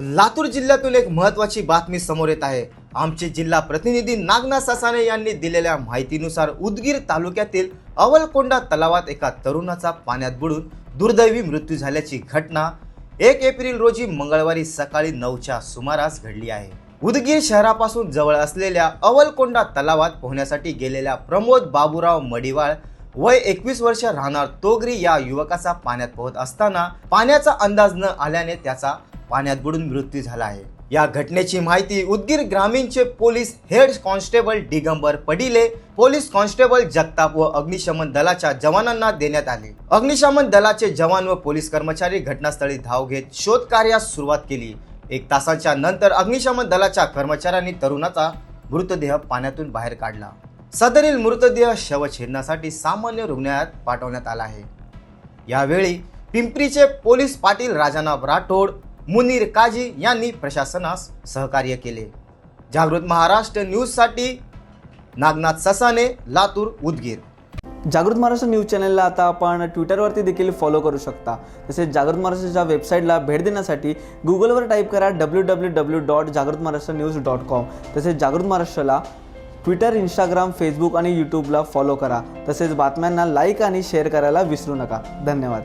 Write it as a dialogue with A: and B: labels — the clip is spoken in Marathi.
A: लातूर जिल्ह्यातून एक महत्वाची बातमी समोर येत आहे. आमचे जिल्हा प्रतिनिधी नागनाथ ससाने यांनी दिलेल्या माहितीनुसार उदगीर तालुक्यातील अवलकोंडा तलावात एका तरुणाचा पाण्यात बुडून दुर्दैवी मृत्यू झाल्याची घटना एक एप्रिल रोजी मंगळवारी सकाळी नऊच्या सुमारास घडली आहे. उदगीर शहरापासून जवळ असलेल्या अवलकोंडा तलावात पोहण्यासाठी गेलेल्या प्रमोद बाबूराव मडिवाळ वय एकवीस वर्ष राहणार तोगरी या युवकाचा पाण्यात पोहत असताना पाण्याचा अंदाज न आल्याने त्याचा पाण्यात बुडून मृत्यू झाला आहे. या घटनेची माहिती उदगीर ग्रामीणचे police head constable Digambar Padile police constable Jagtap व अग्निशमन दलाच्या जवानांना देण्यात आले. अग्निशमन दलाचे जवान व पोलीस कर्मचारी घटनास्थळी धाव घेत शोध कार्यास सुरुवात केली. एक तासाच्या नंतर अग्निशमन दलाच्या कर्मचाऱ्यांनी तरुणाचा मृतदेह पाण्यातून बाहेर काढला. सदरील मृतदेह शवछेदनासाठी सामान्य रुग्णालयात पाठवण्यात आला आहे. यावेळी पिंपरीचे पोलीस पाटील राजानाथ राठोड मुनीर काजी यांनी प्रशासनास सहकार्य केले. जागृत महाराष्ट्र न्यूजसाठी नागनाथ ससाने लातूर उदगीर.
B: जागृत महाराष्ट्र न्यूज चॅनलला आता आपण ट्विटरवरती देखील फॉलो करू शकता. तसेच जागृत महाराष्ट्राच्या वेबसाईटला भेट देण्यासाठी गुगलवर टाईप करा डब्ल्यू डब्ल्यू डब्ल्यू डॉट जागृत महाराष्ट्र न्यूज डॉट कॉम तसेच जागृत महाराष्ट्राला ट्विटर इंस्टाग्राम फेसबुक आणि यूट्यूबला फॉलो करा. तसेच बातम्यांना लाईक आणि शेअर करायला विसरू नका. धन्यवाद.